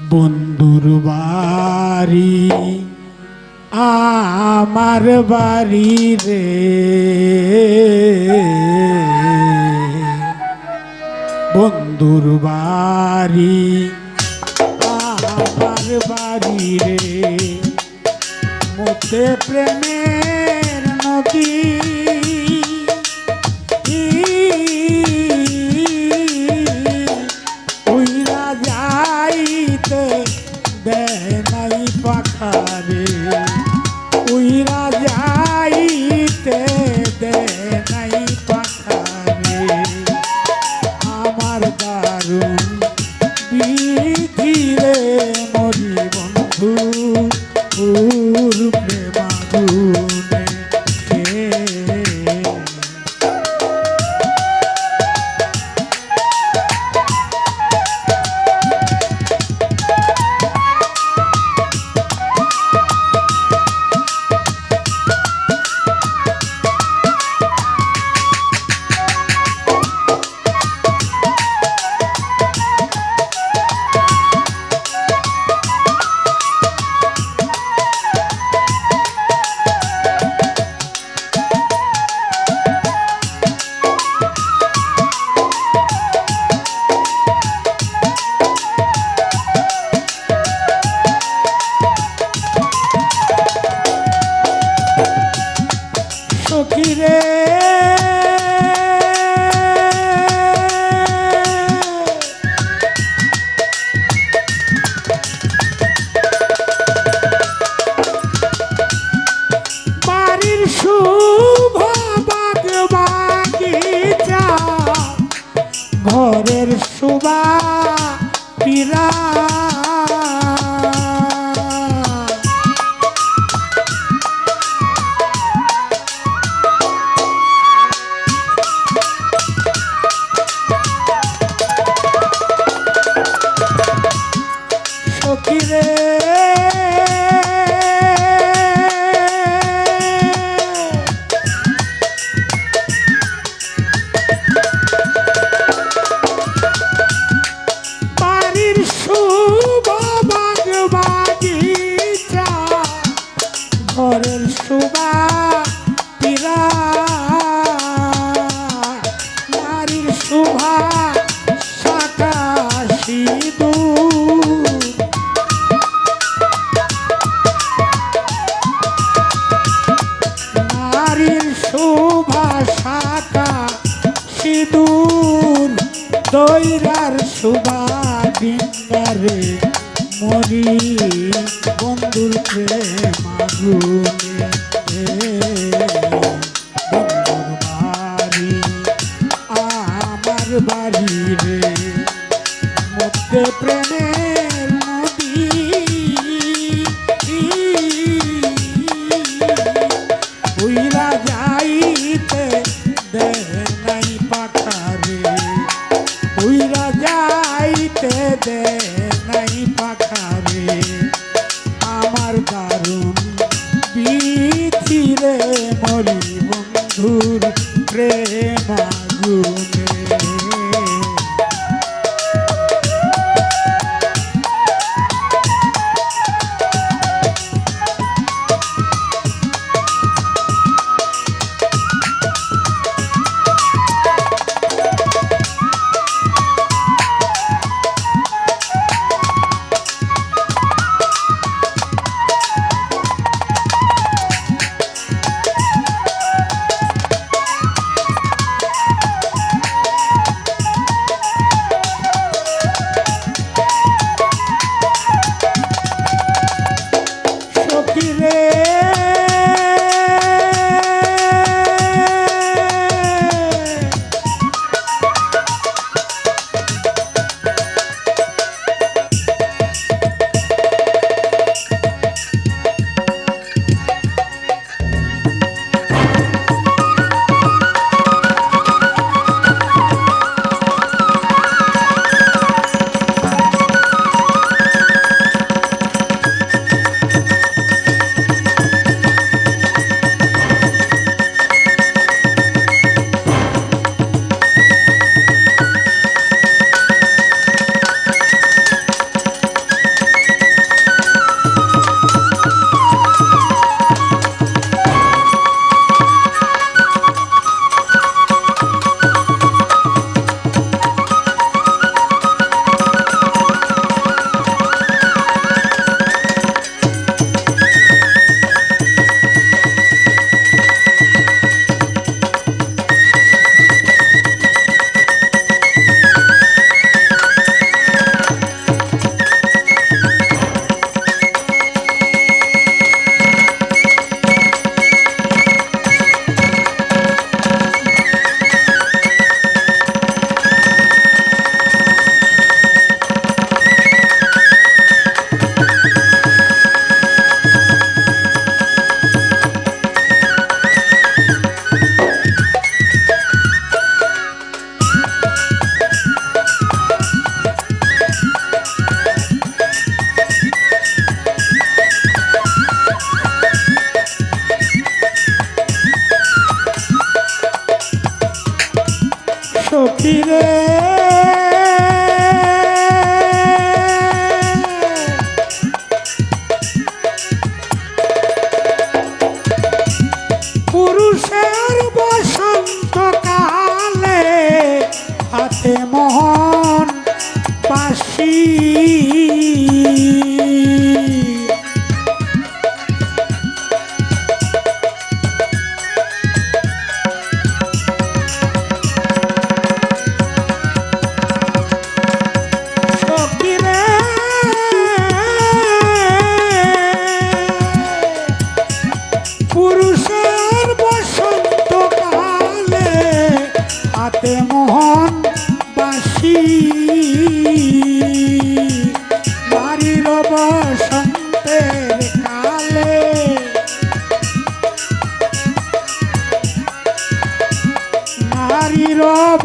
বন্ধুর বাড়ি আমার বাড়ি রে। বন্ধুর বাড়ি আমার বাড়ি রে। মোতে প্রেমের নদী দৈরার সুবাবিন্দারে মরি বন্ধুর প্রেমাগুনে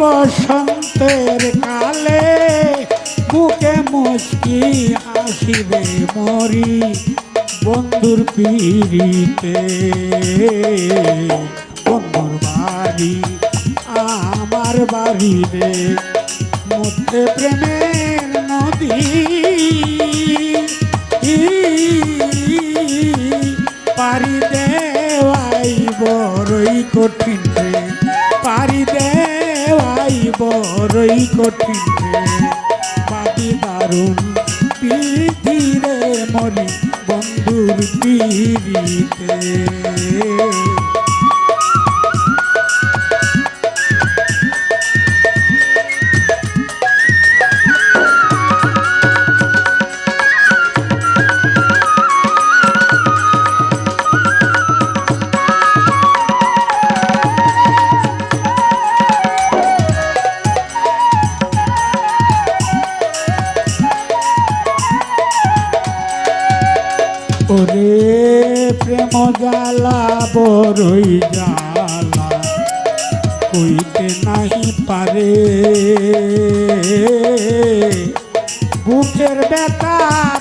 বসন্তের কালে বুকে মুশকি আসিবে মরি বন্ধুর পিড়িতে। বন্ধুর বাড়ি, আমার বাড়ি রে মধ্যে প্রেমের বড়ই কঠিন পাতি দারুণ পিধি রে মরি বন্ধুর পিড়িতে। পারে। বুকের বেতা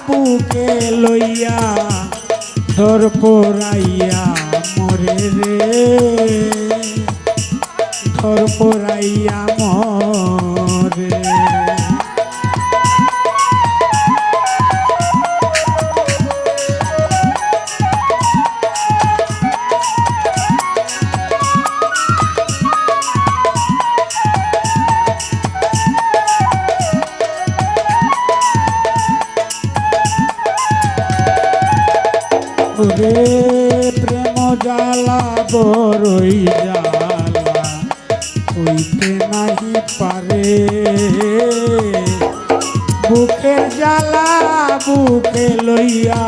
বুকে লইয়া ধর পড়াইয়া মরে রে। ধর পড়াইয়া মরে বড়ই জ্বালা হইতে নাহি পারে। বুকের জ্বালা বুকে লইয়া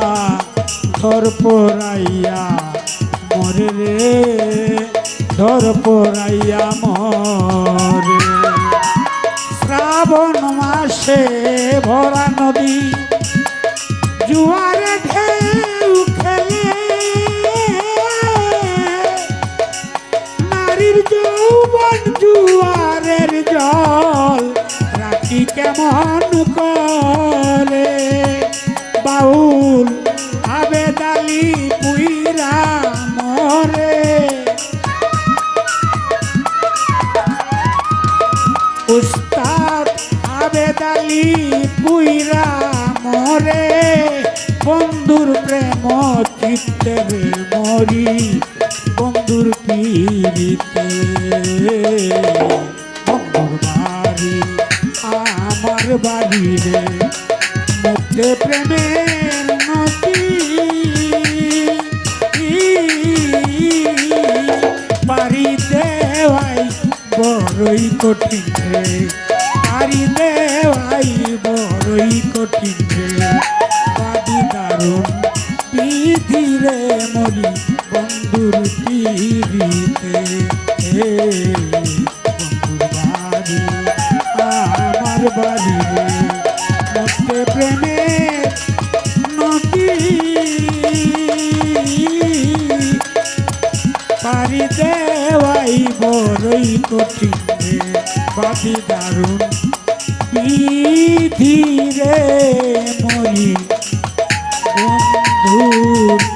ধর পড়াইয়া মরে রে, ধর পড়াইয়া মরে। শ্রাবণ মাসে ভরা নদী, জুয়ারে কেমন? বাড়ি রে মধ্যে প্রেমের নদী পারি দেওয়াই বড়ই কঠিন রে। পারি দেওয়াই বড়ই কঠিন রে। বাদি দারুণ বিধি মরি বন্ধুর পিড়িতে। হে বাড়ি। মধ্যে প্রেমের নদী। পারি দেওয়াই বড়ই দারুণ মরি। বন্ধুর